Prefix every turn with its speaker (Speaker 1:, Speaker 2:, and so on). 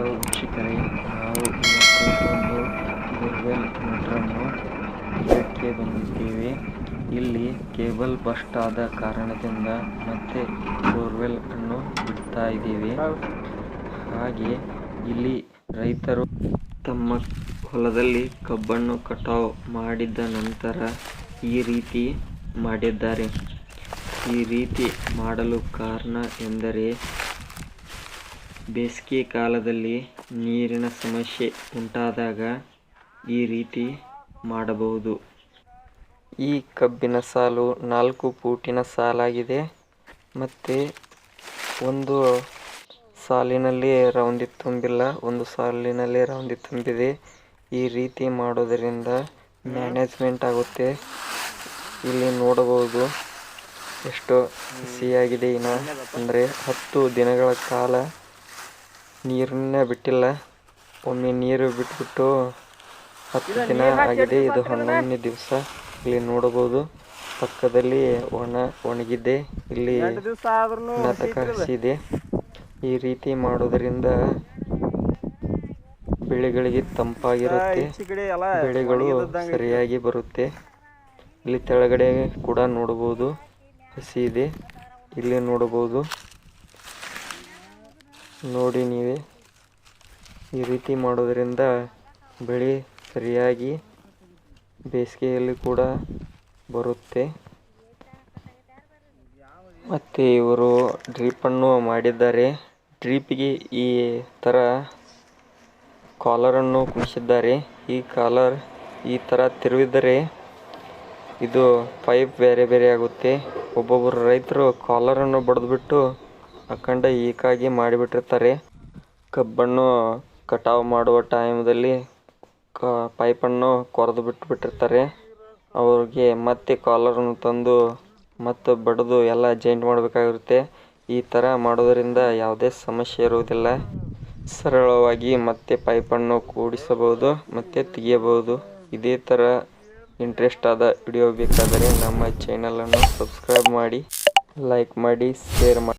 Speaker 1: Hello ವೀಕ್ಷಕರೇ ನಾವು ಇವತ್ತು ಬೋರ್ವೆಲ್ ಮೋಟ್ರನ್ನು ಇದಕ್ಕೆ ಬಂದಿದ್ದೇವೆ. ಇಲ್ಲಿ ಕೇಬಲ್ ಬಸ್ಟ್ ಆದ ಕಾರಣದಿಂದ ಮತ್ತೆ ಬೋರ್ವೆಲ್ ಅನ್ನು ಬಿಡ್ತಾ ಇದ್ದೀವಿ. ಹಾಗೆ ಇಲ್ಲಿ ರೈತರು ತಮ್ಮ ಹೊಲದಲ್ಲಿ ಕಬ್ಬನ್ನು ಕಟಾವು ಮಾಡಿದ ನಂತರ ಈ ರೀತಿ ಮಾಡಿದ್ದಾರೆ. ಈ ರೀತಿ ಮಾಡಲು ಕಾರಣ ಎಂದರೆ ಬೇಸಿಗೆ ಕಾಲದಲ್ಲಿ ನೀರಿನ ಸಮಸ್ಯೆ ಉಂಟಾದಾಗ ಈ ರೀತಿ ಮಾಡಬಹುದು. ಈ ಕಬ್ಬಿನ ಸಾಲು ನಾಲ್ಕು ಫೂಟಿನ ಸಾಲಾಗಿದೆ ಮತ್ತು ಒಂದು ಸಾಲಿನಲ್ಲಿ ರೌಂದಿ ತುಂಬಿಲ್ಲ, ಒಂದು ಸಾಲಿನಲ್ಲಿ ರೌಂದಿ ತುಂಬಿದೆ. ಈ ರೀತಿ ಮಾಡೋದರಿಂದ ಮ್ಯಾನೇಜ್ಮೆಂಟ್ ಆಗುತ್ತೆ. ಇಲ್ಲಿ ನೋಡಬಹುದು ಎಷ್ಟು ಸಿಹಿಯಾಗಿದೆ ಇನ್ನು. ಅಂದರೆ ಹತ್ತು ದಿನಗಳ ಕಾಲ ನೀರನ್ನೇ ಬಿಟ್ಟಿಲ್ಲ. ಒಮ್ಮೆ ನೀರು ಬಿಟ್ಬಿಟ್ಟು ಹತ್ತು ದಿನ ಆಗಿದೆ. ಇದು ಹನ್ನೊಂದನೇ ದಿವಸ. ಇಲ್ಲಿ ನೋಡಬಹುದು ಪಕ್ಕದಲ್ಲಿ ಒಣ ಒಣಗಿದೆ. ಇಲ್ಲಿ ನಾಟಕ ಹಸಿದೆ. ಈ ರೀತಿ ಮಾಡೋದರಿಂದ ಬೆಳೆಗಳಿಗೆ ತಂಪಾಗಿರುತ್ತೆ. ಬೆಳೆಗಳು ಸರಿಯಾಗಿ ಬರುತ್ತೆ. ಇಲ್ಲಿ ತೆಳಗಡೆ ಕೂಡ ನೋಡಬಹುದು ಹಸಿ ಇದೆ. ಇಲ್ಲಿ ನೋಡಬಹುದು ನೋಡಿ ನೀವೇ. ಈ ರೀತಿ ಮಾಡೋದರಿಂದ ಬೆಳೆ ಸರಿಯಾಗಿ ಬೇಸಿಗೆಯಲ್ಲಿ ಕೂಡ ಬರುತ್ತೆ. ಮತ್ತು ಇವರು ಡ್ರಿಪ್ಪನ್ನು ಮಾಡಿದ್ದಾರೆ. ಡ್ರಿಪ್ಗೆ ಈ ಥರ ಕಾಲರನ್ನು ಕುಣಿಸಿದ್ದಾರೆ. ಈ ಕಾಲರ್ ಈ ಥರ ತಿರುವಿದರೆ ಇದು ಪೈಪ್ ಬೇರೆ ಬೇರೆ ಆಗುತ್ತೆ. ಒಬ್ಬೊಬ್ಬರು ರೈತರು ಕಾಲರನ್ನು ಬಡಿದ್ಬಿಟ್ಟು ಅಖಂಡ ಈಕಾಗಿ ಮಾಡಿಬಿಟ್ಟಿರ್ತಾರೆ. ಕಬ್ಬನ್ನು ಕಟಾವು ಮಾಡುವ ಟೈಮ್ದಲ್ಲಿ ಕ, ಪೈಪನ್ನು ಕೊರೆದು ಬಿಟ್ಬಿಟ್ಟಿರ್ತಾರೆ. ಅವ್ರಿಗೆ ಮತ್ತೆ ಕಾಲರನ್ನು ತಂದು ಮತ್ತು ಬಡಿದು ಎಲ್ಲ ಜಾಯಿಂಟ್ ಮಾಡಬೇಕಾಗಿರುತ್ತೆ. ಈ ಥರ ಮಾಡೋದರಿಂದ ಯಾವುದೇ ಸಮಸ್ಯೆ ಇರುವುದಿಲ್ಲ. ಸರಳವಾಗಿ ಮತ್ತೆ ಪೈಪನ್ನು ಕೂಡಿಸಬಹುದು, ಮತ್ತೆ ತೆಗೆಯಬಹುದು. ಇದೇ ಥರ ಇಂಟ್ರೆಸ್ಟ್ ಆದ ವಿಡಿಯೋ ಬೇಕಾದರೆ ನಮ್ಮ ಚಾನಲನ್ನು ಸಬ್ಸ್ಕ್ರೈಬ್ ಮಾಡಿ, ಲೈಕ್ ಮಾಡಿ, ಶೇರ್ ಮಾಡಿ.